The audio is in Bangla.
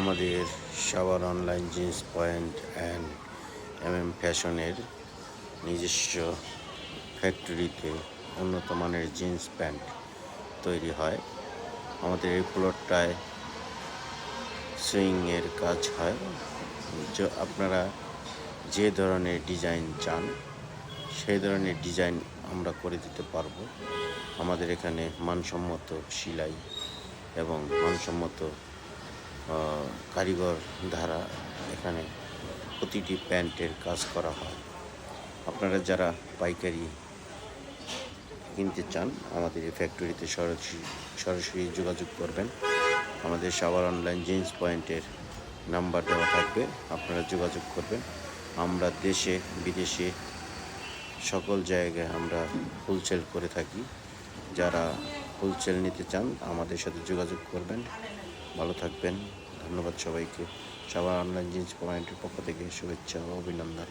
আমাদের Sabar online jeans point and M M ফ্যাশনের নিজস্ব ফ্যাক্টরিতে উন্নত মানের জিন্স প্যান্ট তৈরি হয়। আমাদের এই প্লটটায় সুইংয়ের কাজ হয়। আপনারা যে ধরনের ডিজাইন চান, সেই ধরনের ডিজাইন আমরা করে দিতে পারব। আমাদের এখানে মানসম্মত সেলাই এবং মানসম্মত কারিগর দ্বারা এখানে প্রতিটি প্যান্টের কাজ করা হয়। আপনারা যারা পাইকারি কিনতে চান, আমাদের এই ফ্যাক্টরিতে সরাসরি সরাসরি যোগাযোগ করবেন। আমাদের সাবার অনলাইন জিন্স পয়েন্টের নাম্বার দেওয়া থাকবে, আপনারা যোগাযোগ করবেন। আমরা দেশে, বিদেশে সকল জায়গায় আমরা হোলসেল করে থাকি। যারা হোলসেল নিতে চান, আমাদের সাথে যোগাযোগ করবেন। ভালো থাকবেন। ধন্যবাদ সবাইকে। সবার অনলাইন জিন্স পয়েন্টের পক্ষ থেকে শুভেচ্ছা ও অভিনন্দন।